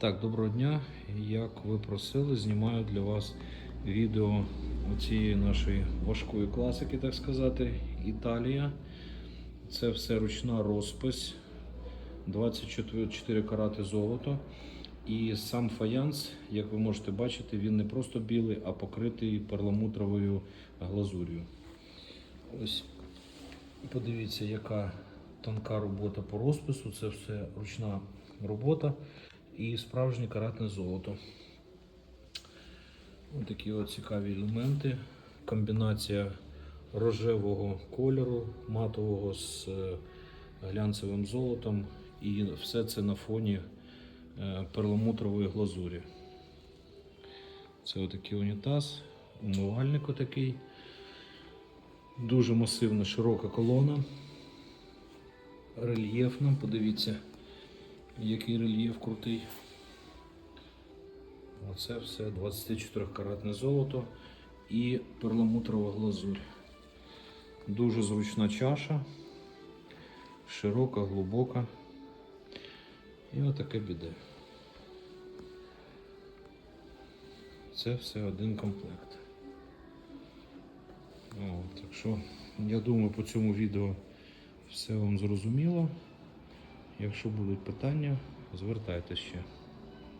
Так, доброго дня. Як ви просили, знімаю для вас відео цієї нашої важкої класики, так сказати, Італія. Це все ручна розпись, 24 карати золото. І сам фаянс, як ви можете бачити, він не просто білий, а покритий перламутровою глазур'ю. Ось подивіться, яка тонка робота по розпису. Це все ручна робота і справжнє каратне золото. Ось такі от цікаві елементи. Комбінація рожевого кольору, матового з е, глянцевим золотом. І все це на фоні е, перламутрової глазурі. Це отакий унітаз, умивальник отакий. Дуже масивна широка колона. Рельєфна, подивіться, який рельєф крутий. Оце все 24-каратне золото і перламутрова глазурь. Дуже зручна чаша, широка, глибока. І отаке біде. Це все один комплект. О, так що, я думаю, по цьому відео все вам зрозуміло. Якщо будуть питання, звертайтеся ще.